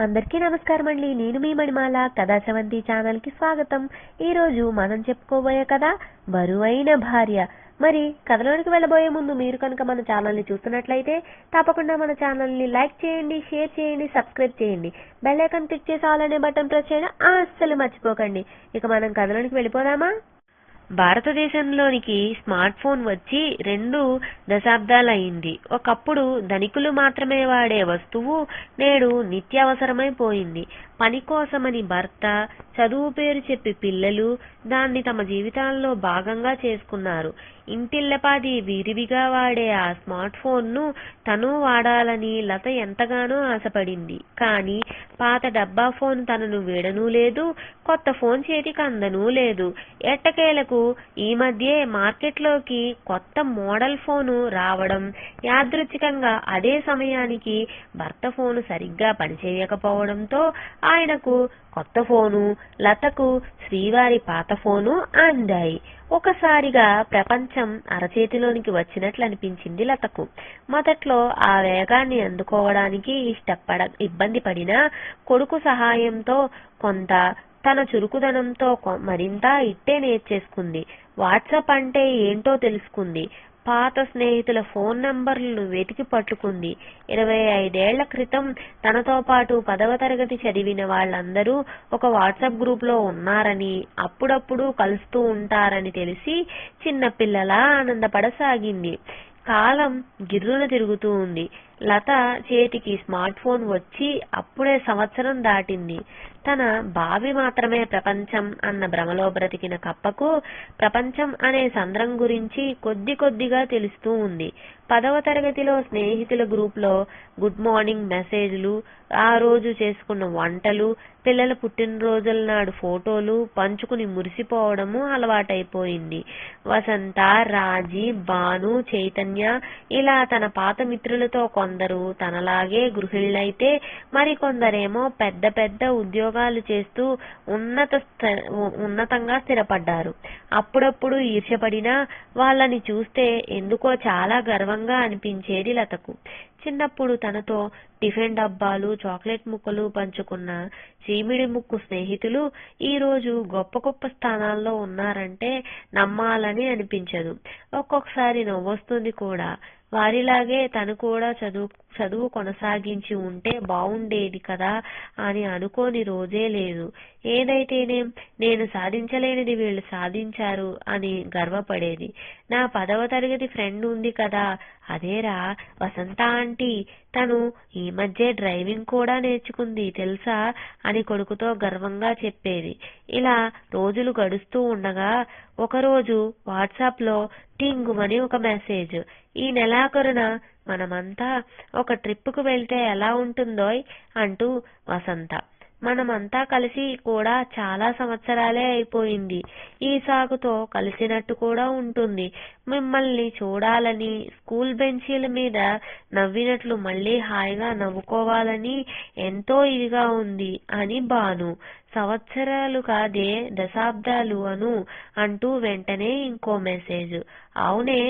అందరికీ నమస్కారం అండి నేను మీ మణిమాల. కథా చవంతి ఛానల్కి స్వాగతం. ఈ రోజు మనం చెప్పుకోబోయే కథ బరువైన భార్య. మరి కథలోనికి వెళ్ళబోయే ముందు మీరు కనుక మన ఛానల్ని చూస్తున్నట్లయితే తప్పకుండా మన ఛానల్ని లైక్ చేయండి షేర్ చేయండి సబ్స్క్రైబ్ చేయండి. బెల్ ఐకాన్ క్లిక్ చేసి ఆల్ అనే బటన్ ప్రెస్ చేయడం అస్సలు మర్చిపోకండి. ఇక మనం కథలోనికి వెళ్ళిపోదామా? భారతదేశంలోనికి స్మార్ట్ ఫోన్ వచ్చి రెండు దశాబ్దాలయ్యింది. ఒకప్పుడు ధనికులు మాత్రమే వాడే వస్తువు నేడు నిత్యావసరమైపోయింది. పని కోసమని భర్త చదువు పేరు చెప్పి పిల్లలు దాన్ని తమ జీవితాల్లో భాగంగా చేసుకున్నారు. ఇంటిల్లపాది విరివిగా వాడే ఆ స్మార్ట్ ఫోన్ను తను వాడాలని లత ఎంతగానో ఆశపడింది. కానీ పాత డబ్బా ఫోన్ తనను వీడనూ లేదు కొత్త ఫోన్ చేతికి అందనూ లేదు. ఎట్టకేలకు ఈ మధ్యే మార్కెట్లోకి కొత్త మోడల్ ఫోను రావడం యాదృచ్ఛికంగా అదే సమయానికి భర్త ఫోను సరిగ్గా పనిచేయకపోవడంతో ఆయనకు కొత్త ఫోను లతకు శ్రీవారి పాత ఫోను అందాయి. ఒకసారిగా ప్రపంచం అరచేతిలోనికి వచ్చినట్లు అనిపించింది లతకు. మొదట్లో ఆ వేగాన్ని అందుకోవడానికి ఇష్టపడ ఇబ్బంది పడినా కొడుకు సహాయంతో కొంత తన చురుకుదనంతో మరింత ఇట్టే నేర్చేసుకుంది. వాట్సాప్ అంటే ఏంటో తెలుసుకుంది. పాత స్నేహితుల ఫోన్ నంబర్లను వెతికి పట్టుకుంది. ఇరవై ఐదేళ్ళ క్రితం తనతో పాటు పదవ తరగతి చదివిన వాళ్ళందరూ ఒక వాట్సాప్ గ్రూప్లో ఉన్నారని అప్పుడప్పుడు కలుస్తూ ఉంటారని తెలిసి చిన్నపిల్లలా ఆనందపడసాగింది. కాలం గిర్రున తిరుగుతూ ఉంది. లత చేతికి స్మార్ట్ ఫోన్ వచ్చి అప్పుడే సంవత్సరం దాటింది. తన బావి మాత్రమే ప్రపంచం అన్న భ్రమలో బ్రతికిన కప్పకు ప్రపంచం అనే సంద్రం గురించి కొద్ది కొద్దిగా తెలుస్తూ ఉంది. పదవ తరగతిలో స్నేహితుల గ్రూప్లో గుడ్ మార్నింగ్ మెసేజ్లు ఆ రోజు చేసుకున్న వంటలు పిల్లల పుట్టినరోజుల నాడు ఫోటోలు పంచుకుని మురిసిపోవడము అలవాటైపోయింది. వసంత రాజీ భాను చైతన్య ఇలా తన పాత మిత్రులతో కొందరు తనలాగే గృహిళ్ళైతే మరికొందరేమో పెద్ద పెద్ద ఉద్యోగాలు చేస్తూ ఉన్నత స్థ- ఉన్నతంగా స్థిరపడ్డారు. అప్పుడప్పుడు ఈర్ష్యపడినా వాళ్ళని చూస్తే ఎందుకో చాలా గర్వంగా అనిపించేది లతకు. చిన్నప్పుడు తనతో టిఫిన్ డబ్బాలు చాక్లెట్ ముక్కలు పంచుకున్న చీమిడి ముక్కు స్నేహితులు ఈరోజు గొప్ప గొప్ప స్థానాల్లో ఉన్నారంటే నమ్మాలని అనిపించదు. ఒక్కొక్కసారి నవ్వొస్తుంది కూడా. వారిలాగే తను కూడా చదువు చదువు కొనసాగించి ఉంటే బాగుండేది కదా అని అనుకోని రోజే లేదు. ఏదైతేనేం నేను సాధించలేనిది వీళ్ళు సాధించారు అని గర్వపడేది. నా పదవ తరగతి ఫ్రెండ్ ఉంది కదా అదేరా వసంత ఆంటీ. తను ఈ మధ్య డ్రైవింగ్ కూడా నేర్చుకుంది తెలుసా అని కొడుకుతో గర్వంగా చెప్పేది. ఇలా రోజులు గడుస్తూ ఉండగా ఒకరోజు వాట్సాప్లో టింగుమని ఒక మెసేజ్ ఈ నెలాఖరున మనమంతా ఒక ట్రిప్కు వెళ్తే ఎలా ఉంటుందోయ్ అంటూ వసంత. మనమంతా కలిసి కూడా చాలా సంవత్సరాలే అయిపోయింది. ఈ సాగుతో కలిసినట్టు కూడా ఉంటుంది. మిమ్మల్ని చూడాలని స్కూల్ బెంచీల మీద నవ్వినట్లు మళ్ళీ హాయిగా నవ్వుకోవాలని ఎంతో ఇదిగా ఉంది అని బాను సంవత్సరాలు కాదే దశాబ్దాలు అను అంటూ వెంటనే ఇంకో మెసేజ్. అవునే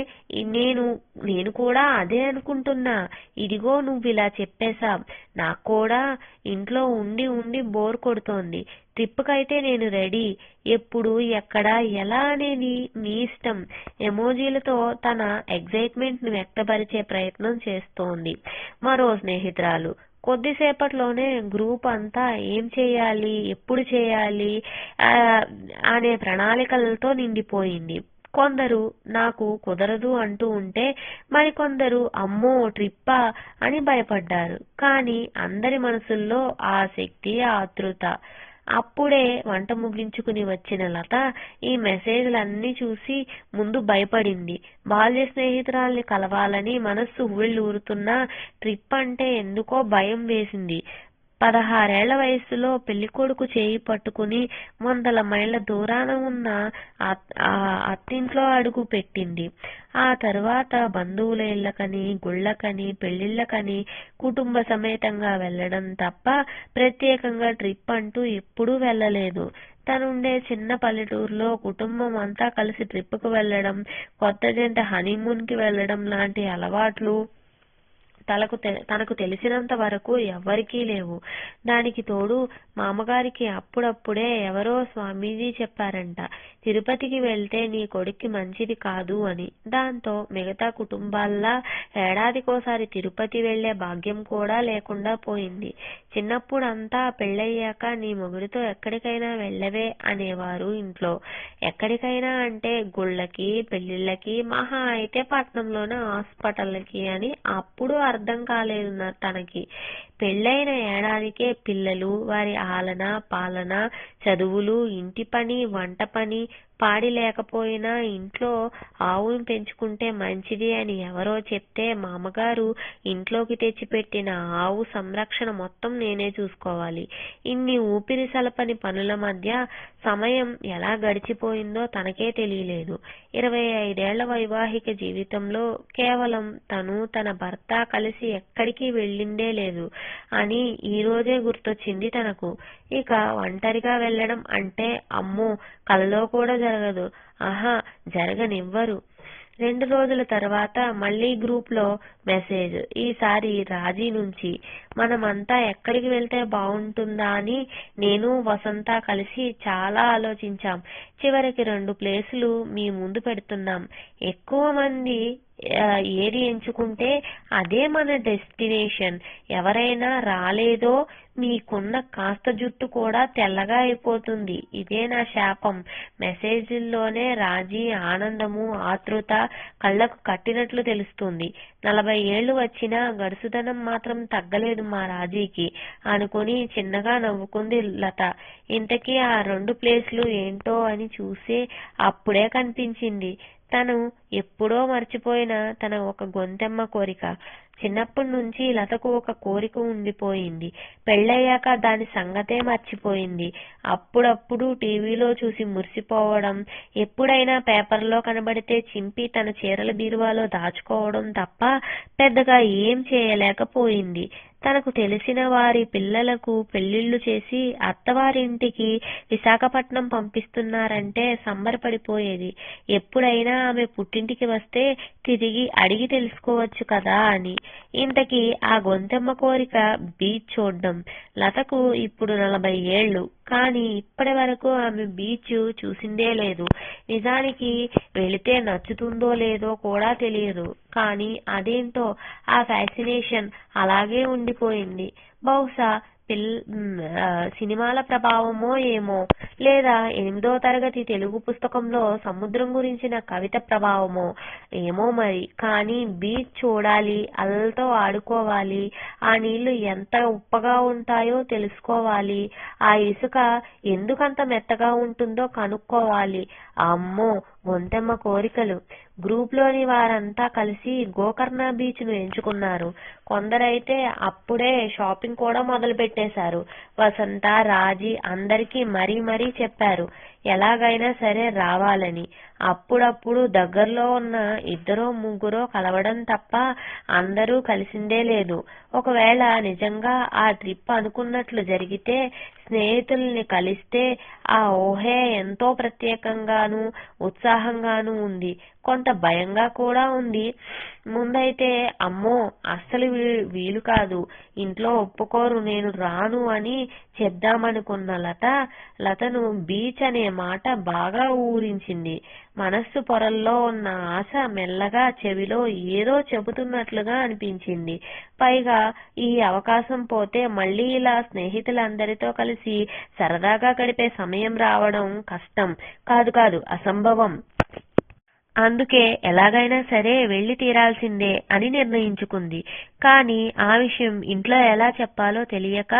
నేను నేను కూడా అదే అనుకుంటున్నా. ఇదిగో నువ్వు ఇలా చెప్పేశా నాకు కూడా ఇంట్లో ఉండి ఉండి బోర్ కొడుతోంది. ట్రిప్కైతే నేను రెడీ. ఎప్పుడు ఎక్కడ ఎలా అనేది మీ ఇష్టం. ఎమోజీలతో తన ఎగ్జైట్మెంట్ని వ్యక్తపరిచే ప్రయత్నం చేస్తోంది. మరో స్నేహితురాలు. కొద్దిసేపట్లోనే గ్రూప్ అంతా ఏం చేయాలి ఎప్పుడు చేయాలి అనే ప్రణాళికలతో నిండిపోయింది. కొందరు నాకు కుదరదు అంటూ ఉంటే మరికొందరు అమ్మో ట్రిప్పా అని భయపడ్డారు. కానీ అందరి మనసుల్లో శక్తి ఆతృత అప్పుడే వంట ముగించుకుని వచ్చిన లత ఈ మెసేజ్లన్నీ చూసి ముందు భయపడింది. బాల్య స్నేహితురాల్ని కలవాలని మనస్సు ఊరుతున్నా ట్రిప్ అంటే ఎందుకో భయం వేసింది. పదహారేళ్ళ వయసులో పెళ్ళికొడుకు చేయి పట్టుకుని వందల మైళ్ళ దూరాన ఉన్న అత్- అత్తింట్లో అడుగు పెట్టింది. ఆ తర్వాత బంధువుల ఇళ్ళకని గుళ్ళకని పెళ్ళిళ్ళకని కుటుంబ సమేతంగా వెళ్ళడం తప్ప ప్రత్యేకంగా ట్రిప్ అంటూ ఎప్పుడూ వెళ్ళలేదు. తనుండే చిన్న పల్లెటూరులో కుటుంబం అంతా కలిసి ట్రిప్కు వెళ్ళడం కొత్త జంట హనీమూన్కి వెళ్ళడం లాంటి అలవాట్లు తనకు తె- తనకు తెలిసినంత వరకు ఎవ్వరికీ లేవు. దానికి తోడు మామగారికి అప్పుడప్పుడే ఎవరో స్వామీజీ చెప్పారంట తిరుపతికి వెళ్తే నీ కొడుక్కి మంచిది కాదు అని. దాంతో మిగతా కుటుంబాల్లా ఏడాదికోసారి తిరుపతి వెళ్ళే భాగ్యం కూడా లేకుండా పోయింది. చిన్నప్పుడు అంతా పెళ్ళయ్యాక నీ మొగుడితో ఎక్కడికైనా వెళ్ళవే అనేవారు ఇంట్లో. ఎక్కడికైనా అంటే గుళ్ళకి పెళ్ళిళ్ళకి మహా అయితే పట్నంలోనే హాస్పిటల్కి అని అప్పుడు అర్థం కాలేదు తనకి. పెళ్ళైన ఏడాదికే పిల్లలు వారి ఆలన పాలన చదువులు ఇంటి పని వంట పని పాడి లేకపోయినా ఇంట్లో ఆవును పెంచుకుంటే మంచిది అని ఎవరో చెప్తే మామగారు ఇంట్లోకి తెచ్చిపెట్టిన ఆవు సంరక్షణ మొత్తం నేనే చూసుకోవాలి. ఇన్ని ఊపిరి సలపని పనుల మధ్య సమయం ఎలా గడిచిపోయిందో తనకే తెలియలేదు. ఇరవై ఐదేళ్ళ వైవాహిక జీవితంలో కేవలం తను తన భర్త కలిసి ఎక్కడికి వెళ్ళిందే లేదు. అని ఈ రోజే గుర్తొచ్చింది తనకు. ఇక ఒంటరిగా వెళ్ళడం అంటే అమ్మో కలలో కూడా జరగదు. ఆహా జరగనివ్వరు. రెండు రోజుల తర్వాత మళ్ళీ గ్రూప్లో మెసేజ్. ఈసారి రాజీ నుంచి. మనమంతా ఎక్కడికి వెళ్తే బాగుంటుందా అని నేను వసంత కలిసి చాలా ఆలోచించాం. చివరికి రెండు ప్లేసులు మీ ముందు పెడుతున్నాం. ఎక్కువ మంది ఏది ఎంచుకుంటే అదే మన డెస్టినేషన్. ఎవరైనా రాలేదో మీకున్న కాస్త జుట్టు కూడా తెల్లగా అయిపోతుంది. ఇదే నా శాపం. మెసేజ్ల్లోనే రాజీ ఆనందము ఆతృత కళ్ళకు కట్టినట్లు తెలుస్తుంది. నలభై ఏళ్ళు వచ్చినా గడుసుదనం మాత్రం తగ్గలేదు మా రాజీకి అనుకుని చిన్నగా నవ్వుకుంది లత. ఇంతకీ ఆ రెండు ప్లేస్లు ఏంటో అని చూసే అప్పుడే కనిపించింది. తను ఎప్పుడో మర్చిపోయిన తన ఒక గొంతెమ్మ కోరిక. చిన్నప్పటి నుంచి లతకు ఒక కోరిక ఉండిపోయింది. పెళ్ళయ్యాక దాని సంగతే మర్చిపోయింది. అప్పుడప్పుడు టీవీలో చూసి మురిసిపోవడం ఎప్పుడైనా పేపర్లో కనబడితే చింపి తన చీరల బీరువాలో దాచుకోవడం తప్ప పెద్దగా ఏం చేయలేకపోయింది. తనకు తెలిసిన వారి పిల్లలకు పెళ్ళిళ్ళు చేసి అత్తవారింటికి విశాఖపట్నం పంపిస్తున్నారంటే సంబరపడిపోయేది. ఎప్పుడైనా ఆమె పుట్టింటికి వస్తే తిరిగి అడిగి తెలుసుకోవచ్చు కదా అని. ఇంతకీ ఆ గొంతెమ్మ కోరిక బీచ్ చూడ్డం. లతకు ఇప్పుడు నలభై ఏళ్ళు కానీ ఇప్పటి వరకు ఆమె బీచ్ చూసిందే లేదు. నిజానికి వెళితే నచ్చుతుందో లేదో కూడా తెలియదు. కానీ అదేంటో ఆ ఫ్యాసినేషన్ అలాగే ఉండిపోయింది. బహుశా పిల్ సినిమాల ప్రభావమో ఏమో లేదా ఎనిమిదో తరగతి తెలుగు పుస్తకంలో సముద్రం గురించిన కవిత ప్రభావమో ఏమో మరి. కానీ బీచ్ చూడాలి అలలతో ఆడుకోవాలి ఆ నీళ్ళు ఎంత ఉప్పగా ఉంటాయో తెలుసుకోవాలి ఆ ఇసుక ఎందుకంత మెత్తగా ఉంటుందో కనుక్కోవాలి. అమ్మో గొంతెమ్మ కోరికలు. గ్రూప్లోని వారంతా కలిసి గోకర్ణ బీచ్ను ఎంచుకున్నారు. కొందరైతే అప్పుడే షాపింగ్ కూడా మొదలు పెట్టేశారు వసంత రాజీ అందరికీ మరీ మరీ చెప్పారు. ఎలాగైనా సరే రావాలని. అప్పుడప్పుడు దగ్గరలో ఉన్న ఇద్దరో ముగ్గురో కలవడం తప్ప అందరూ కలిసిందే లేదు. ఒకవేళ నిజంగా ఆ ట్రిప్ అనుకున్నట్లు జరిగితే స్నేహితుల్ని కలిస్తే ఆ ఊహే ఎంతో ప్రత్యేకంగాను ఉత్సాహంగాను ఉంది. కొంత భయంగా కూడా ఉంది. ముందైతే అమ్మో అస్సలు వీ- వీలు కాదు. ఇంట్లో ఒప్పుకోరు నేను రాను అని చెప్దామనుకున్న లత లతను బీచ్ అనే మాట బాగా ఊరించింది. మనస్సు పొరల్లో ఉన్న ఆశ మెల్లగా చెవిలో ఏదో చెబుతున్నట్లుగా అనిపించింది. పైగా ఈ అవకాశం పోతే మళ్ళీ ఇలా స్నేహితులందరితో కలిసి సరదాగా గడిపే సమయం రావడం కష్టం. కాదు కాదు అసంభవం. అందుకే ఎలాగైనా సరే వెళ్ళి తీరాల్సిందే అని నిర్ణయించుకుంది. కానీ ఆ విషయం ఇంట్లో ఎలా చెప్పాలో తెలియక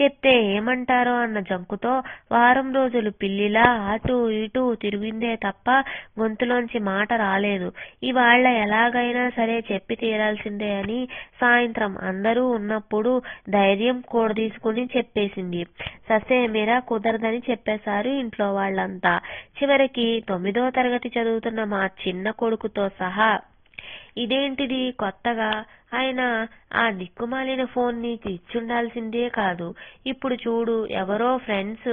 చెప్తే ఏమంటారో అన్న జంకుతో వారం రోజులు పిల్లిలా అటు ఇటు తిరిగిందే తప్ప గొంతులోంచి మాట రాలేదు. ఇవాళ్ళ ఎలాగైనా సరే చెప్పి తీరాల్సిందే అని సాయంత్రం అందరూ ఉన్నప్పుడు ధైర్యం కూడదీసుకుని చెప్పేసింది. ససేమిరా కుదరదని చెప్పేశారు ఇంట్లో వాళ్ళంతా. చివరికి తొమ్మిదో తరగతి చదువుతున్న మా చిన్న కొడుకుతో సహా. ఇదేంటిది కొత్తగా? ఆయన ఆ దిక్కుమాలిన ఫోన్ నీకు ఇచ్చుండాల్సిందే కాదు. ఇప్పుడు చూడు ఎవరో ఫ్రెండ్స్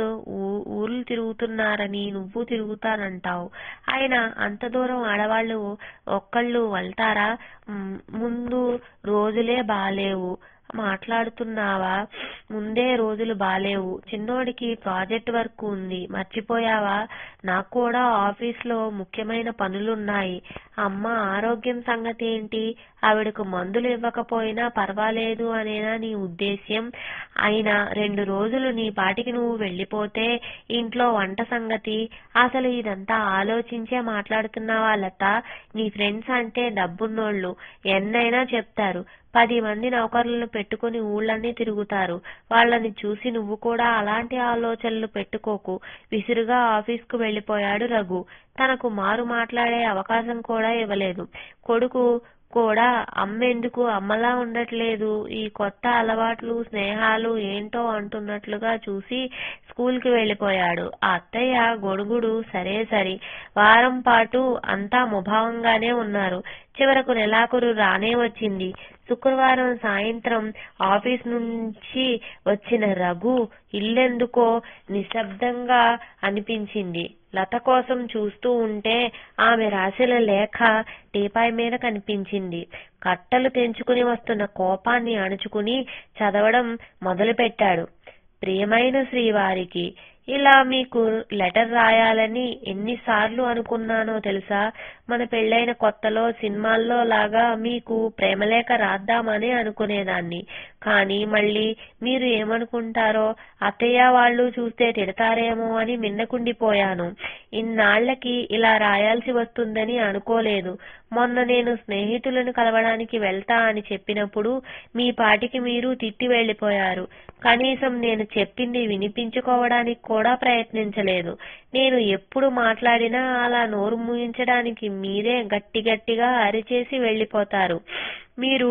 ఊర్లు తిరుగుతున్నారని నువ్వు తిరుగుతానంటావు. ఆయన అంత దూరం ఆడవాళ్ళు ఒక్కళ్ళు వెళ్తారా ముందు రోజులే బాలేవు. మాట్లాడుతున్నావా? ముందే రోజులు బాలేవు. చిన్నోడికి ప్రాజెక్ట్ వర్క్ ఉంది. మర్చిపోయావా? నాకు కూడా ఆఫీస్లో ముఖ్యమైన పనులున్నాయి. అమ్మ ఆరోగ్యం సంగతి ఏంటి? ఆవిడకు మందులు ఇవ్వకపోయినా పర్వాలేదు అనేనా నీ ఉద్దేశ్యం? అయినా రెండు రోజులు నీ పాటికి నువ్వు వెళ్ళిపోతే ఇంట్లో వంట సంగతి? అసలు ఇదంతా ఆలోచించే మాట్లాడుతున్నావా లత? నీ ఫ్రెండ్స్ అంటే డబ్బున్నోళ్ళు. ఎన్నైనా చెప్తారు. పది మంది నౌకర్లను పెట్టుకుని ఊళ్ళన్నీ తిరుగుతారు. వాళ్ళని చూసి నువ్వు కూడా అలాంటి ఆలోచనలు పెట్టుకోకు. విసురుగా ఆఫీస్కు వెళ్ళిపోయాడు రఘు. తనకు మారు మాట్లాడే అవకాశం కూడా ఇవ్వలేదు. కొడుకు కూడా అమ్మెందుకు అమ్మలా ఉండట్లేదు. ఈ కొత్త అలవాట్లు స్నేహాలు ఏంటో అంటున్నట్లుగా చూసి స్కూల్కి ఆ అత్తయ్య గొడుగుడు సరే సరి. వారం పాటు అంతా ముభావంగానే ఉన్నారు. చివరకు నెలాఖరు రానే వచ్చింది. శుక్రవారం సాయంత్రం ఆఫీస్ నుంచి వచ్చిన రఘు ఇల్లెందుకో నిశ్శబ్దంగా అనిపించింది. లత కోసం చూస్తూ ఉంటే ఆమె రాసిన లేఖ టీపాయ్ మీద కనిపించింది. కట్టలు తెంచుకుని వస్తున్న కోపాన్ని అణుచుకుని చదవడం మొదలుపెట్టాడు. ప్రియమైన శ్రీవారికి ఇలా మీకు లెటర్ రాయాలని ఎన్నిసార్లు అనుకున్నానో తెలుసా? మన పెళ్ళైన కొత్తలో సినిమాల్లో లాగా మీకు ప్రేమలేఖ రాద్దామని అనుకునేదాన్ని. కానీ మళ్ళీ మీరు ఏమనుకుంటారో అత్తయ్య వాళ్ళు చూస్తే తిడతారేమో అని మిన్నకుండిపోయాను. ఇన్నాళ్ళకి ఇలా రాయాల్సి వస్తుందని అనుకోలేదు. మొన్న నేను స్నేహితులను కలవడానికి వెళ్తా అని చెప్పినప్పుడు మీ పాటికి మీరు తిట్టి వెళ్ళిపోయారు కనీసం నేను చెప్పింది వినిపించుకోవడానికి కూడా కూడా ప్రయత్నించలేదు. నేను ఎప్పుడు మాట్లాడినా అలా నోరు ముగించడానికి మీరే గట్టి గట్టిగా అరిచేసి వెళ్ళిపోతారు. మీరు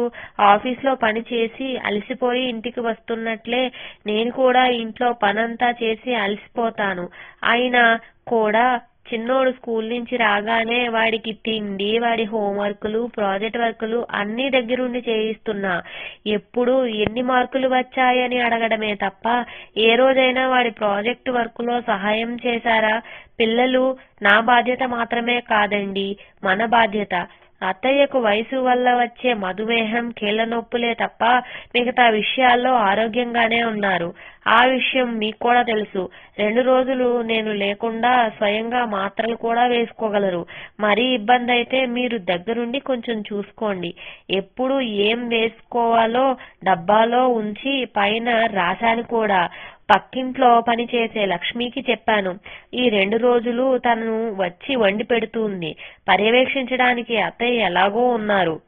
ఆఫీస్లో పని చేసి అలసిపోయి ఇంటికి వస్తున్నట్లే నేను కూడా ఇంట్లో పనంతా చేసి అలసిపోతాను. అయినా కూడా చిన్నోడు స్కూల్ నుంచి రాగానే వాడికి తిండి వాడి హోంవర్కులు ప్రాజెక్ట్ వర్కులు అన్ని దగ్గరుండి చేయిస్తున్నా. ఎప్పుడు ఎన్ని మార్కులు వచ్చాయని అడగడమే తప్ప ఏ రోజైనా వాడి ప్రాజెక్ట్ వర్క్లో సహాయం చేశారా? పిల్లలు నా బాధ్యత మాత్రమే కాదండి మన బాధ్యత. అత్తయ్యకు వయసు వల్ల వచ్చే మధుమేహం కీళ్ళ నొప్పులే తప్ప మిగతా విషయాల్లో ఆరోగ్యంగానే ఉన్నారు. ఆ విషయం మీకు కూడా తెలుసు. రెండు రోజులు నేను లేకుండా స్వయంగా మాత్రలు కూడా వేసుకోగలరు. మరీ ఇబ్బంది అయితే మీరు దగ్గరుండి కొంచెం చూసుకోండి. ఎప్పుడు ఏం వేసుకోవాలో డబ్బాలో ఉంచి పైన రాశాను కూడా. పక్కింట్లో పనిచేసే లక్ష్మికి చెప్పాను. ఈ రెండు రోజులు తనను వచ్చి వండి పెడుతుంది పర్యవేక్షించడానికి అత్తయ్య ఎలాగో ఉన్నారు.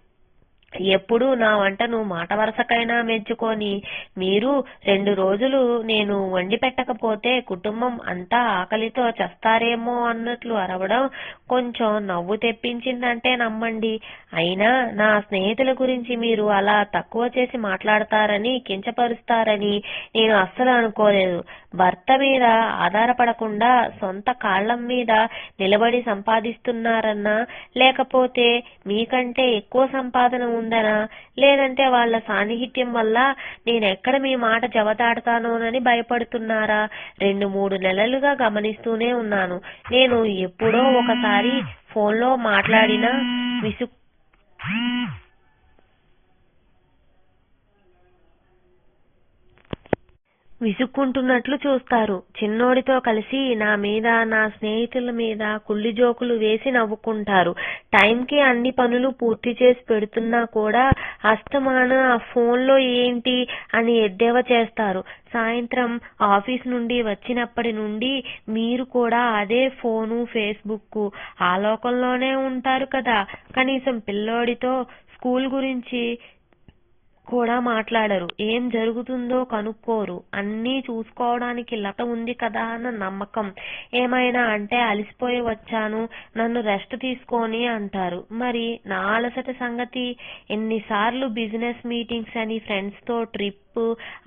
ఎప్పుడు నా వంటను మాట వరసకైనా మెచ్చుకొని మీరు రెండు రోజులు నేను వండి పెట్టకపోతే కుటుంబం అంతా ఆకలితో చస్తారేమో అన్నట్లు అరవడం కొంచెం నవ్వు తెప్పించిందంటే నమ్మండి. అయినా నా స్నేహితుల గురించి మీరు అలా తక్కువ చేసి మాట్లాడతారని కించపరుస్తారని నేను అస్సలు అనుకోలేదు. భర్త మీద ఆధారపడకుండా సొంత కాళ్ళం మీద నిలబడి సంపాదిస్తున్నారన్నా లేకపోతే మీకంటే ఎక్కువ సంపాదన ఉందనా లేదంటే వాళ్ళ సాన్నిహిత్యం వల్ల నేను ఎక్కడ మీ మాట జవదాడతానోనని భయపడుతున్నారా? రెండు మూడు నెలలుగా గమనిస్తూనే ఉన్నాను. నేను ఎప్పుడో ఒకసారి ఫోన్లో మాట్లాడినా విసు విసుక్కుంటున్నట్లు చూస్తారు. చిన్నోడితో కలిసి నా మీద నా స్నేహితుల మీద కుళ్ళి జోకులు వేసి నవ్వుకుంటారు. టైంకి అన్ని పనులు పూర్తి చేసి పెడుతున్నా కూడా అస్తమాన ఆ ఫోన్లో ఏంటి అని ఎద్దేవా చేస్తారు. సాయంత్రం ఆఫీస్ నుండి వచ్చినప్పటి నుండి మీరు కూడా అదే ఫోను ఫేస్బుక్ ఆ లోకంలోనే ఉంటారు కదా. కనీసం పిల్లోడితో స్కూల్ గురించి కూడా మాట్లాడరు. ఏం జరుగుతుందో కనుక్కోరు. అన్నీ చూసుకోవడానికి లత ఉంది కదా అన్న నమ్మకం. ఏమైనా అంటే అలసిపోయి వచ్చాను నన్ను రెస్ట్ తీసుకొని అంటారు. మరి నా అలసట సంగతి? ఎన్నిసార్లు బిజినెస్ మీటింగ్స్ అని ఫ్రెండ్స్తో ట్రిప్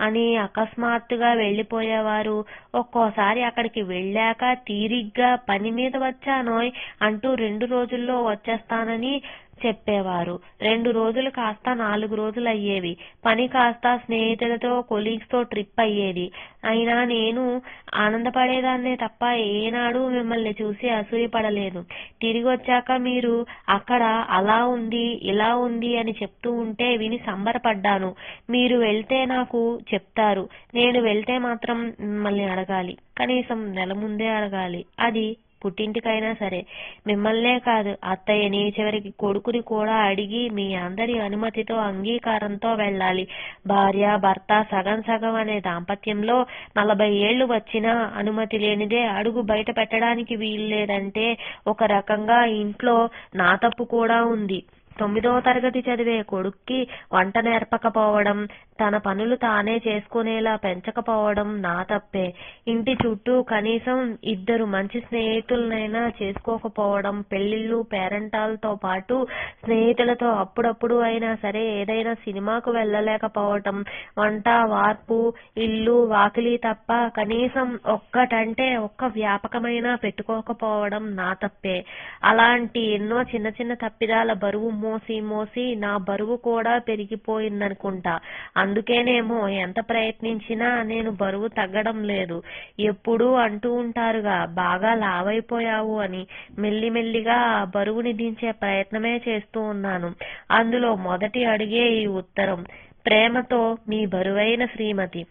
అని అకస్మాత్తుగా వెళ్ళిపోయేవారు. ఒక్కోసారి అక్కడికి వెళ్ళాక తీరిగ్గా పని మీద వచ్చానోయ్ అంటూ రెండు రోజుల్లో వచ్చేస్తానని చెప్పేవారు. రెండు రోజులు కాస్త నాలుగు రోజులు అయ్యేవి. పని కాస్త స్నేహితులతో కొలీగ్స్తో ట్రిప్ అయ్యేది. అయినా నేను ఆనందపడేదాన్నే తప్ప ఏనాడు మిమ్మల్ని చూసి అసూయపడలేదు తిరిగి వచ్చాక మీరు అక్కడ అలా ఉంది ఇలా ఉంది అని చెప్తూ ఉంటే విని సంబరపడ్డాను. మీరు వెళ్తే నాకు చెప్తారు. నేను వెళ్తే మాత్రం మిమ్మల్ని అడగాలి. కనీసం నెల ముందే అడగాలి. అది పుట్టింటికైనా సరే. మిమ్మల్నే కాదు అత్తయ్యని చివరికి కొడుకుని కూడా అడిగి మీ అందరి అనుమతితో అంగీకారంతో వెళ్ళాలి. భార్య భర్త సగం సగం అనే దాంపత్యంలో నలభై ఏళ్ళు వచ్చినా అనుమతి లేనిదే అడుగు బయట పెట్టడానికి వీల్లేదంటే ఒక రకంగా ఇంట్లో నా తప్పు కూడా ఉంది. తొమ్మిదవ తరగతి చదివే కొడుక్కి వంట నేర్పకపోవడం తన పనులు తానే చేసుకునేలా పెంచకపోవడం నా తప్పే. ఇంటి చుట్టూ కనీసం ఇద్దరు మంచి స్నేహితులనైనా చేసుకోకపోవడం పెళ్ళిళ్ళు పేరెంటాలతో పాటు స్నేహితులతో అప్పుడప్పుడు అయినా సరే ఏదైనా సినిమాకు వెళ్ళలేకపోవటం వంట వార్పు ఇల్లు వాకిలి తప్ప కనీసం ఒక్కటంటే ఒక్క వ్యాపకమైనా పెట్టుకోకపోవడం నా తప్పే. అలాంటి ఎన్నో చిన్న చిన్న తప్పిదాల బరువు మోసి మోసి నా బరువు కూడా పెరిగిపోయిందనుకుంటా. అందుకేనేమో ఎంత ప్రయత్నించినా నేను బరువు తగ్గడం లేదు. ఎప్పుడూ అంటూ ఉంటారుగా బాగా లావైపోయావు అని మెల్లిమెల్లిగా ఆ బరువుని దించే ప్రయత్నమే చేస్తూ ఉన్నాను. అందులో మొదటి అడిగే ఈ ఉత్తరం ప్రేమతో మీ బరువైన శ్రీమతి.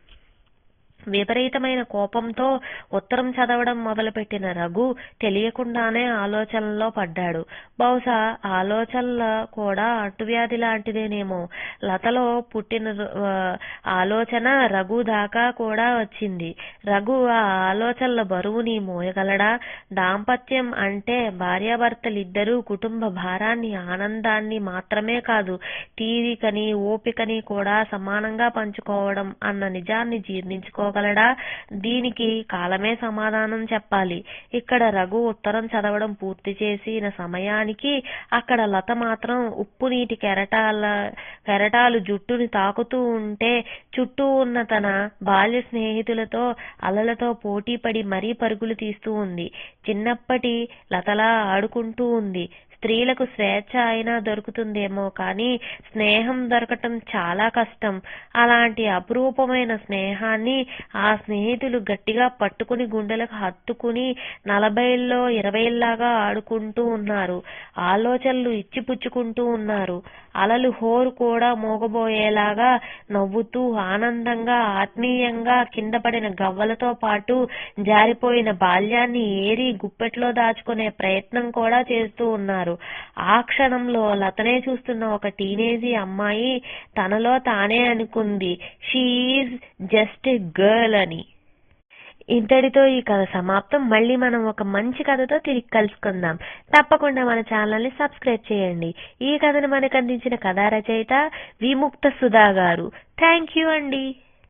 విపరీతమైన కోపంతో ఉత్తరం చదవడం మొదలుపెట్టిన రఘు తెలియకుండానే ఆలోచనలో పడ్డాడు. బహుశా ఆలోచనల కూడా అంటువ్యాధి లాంటిదేనేమో. లతలో పుట్టిన ఆలోచన రఘు దాకా కూడా వచ్చింది. రఘు ఆ ఆలోచనల బరువుని మోయగలడా? దాంపత్యం అంటే భార్యాభర్తలిద్దరూ కుటుంబ భారాన్ని ఆనందాన్ని మాత్రమే కాదు తీరికని ఓపికని కూడా సమానంగా పంచుకోవడం అన్న నిజాన్ని జీర్ణించుకో జీర్ణించుకోగలడా దీనికి కాలమే సమాధానం చెప్పాలి. ఇక్కడ రఘు ఉత్తరం చదవడం పూర్తి చేసిన సమయానికి అక్కడ లత మాత్రం ఉప్పు నీటి కెరటాల కెరటాలు జుట్టుని తాకుతూ ఉంటే చుట్టూ ఉన్న తన బాల్య స్నేహితులతో అలలతో పోటీపడి మరీ పరుగులు తీస్తూ ఉంది. చిన్నప్పటి లతలా ఆడుకుంటూ ఉంది. స్త్రీలకు స్వేచ్ఛ అయినా దొరుకుతుందేమో కానీ స్నేహం దొరకటం చాలా కష్టం. అలాంటి అపురూపమైన స్నేహాన్ని ఆ స్నేహితులు గట్టిగా పట్టుకుని గుండెలకు హత్తుకుని నలభైల్లో ఇరవైల్లాగా ఆడుకుంటూ ఉన్నారు. ఆలోచనలు ఇచ్చిపుచ్చుకుంటూ ఉన్నారు. అలలు హోరు కూడా మోగబోయేలాగా నవ్వుతూ ఆనందంగా ఆత్మీయంగా కింద పడిన గవ్వలతో పాటు జారిపోయిన బాల్యాన్ని ఏరి గుప్పెట్లో దాచుకునే ప్రయత్నం కూడా చేస్తూ ఉన్నారు. ఆ క్షణంలో లతనే చూస్తున్న ఒక టీనేజీ అమ్మాయి తనలో తానే అనుకుంది. షీఈ్ జస్ట్ ఎ గర్ల్ అని. ఇంతటితో ఈ కథ సమాప్తం. మళ్ళీ మనం ఒక మంచి కథతో తిరిగి కలుసుకుందాం. తప్పకుండా మన ఛానల్ని సబ్స్క్రైబ్ చేయండి. ఈ కథను మనకు అందించిన కథా రచయిత విముక్త సుధా గారు. థ్యాంక్ యూ అండి.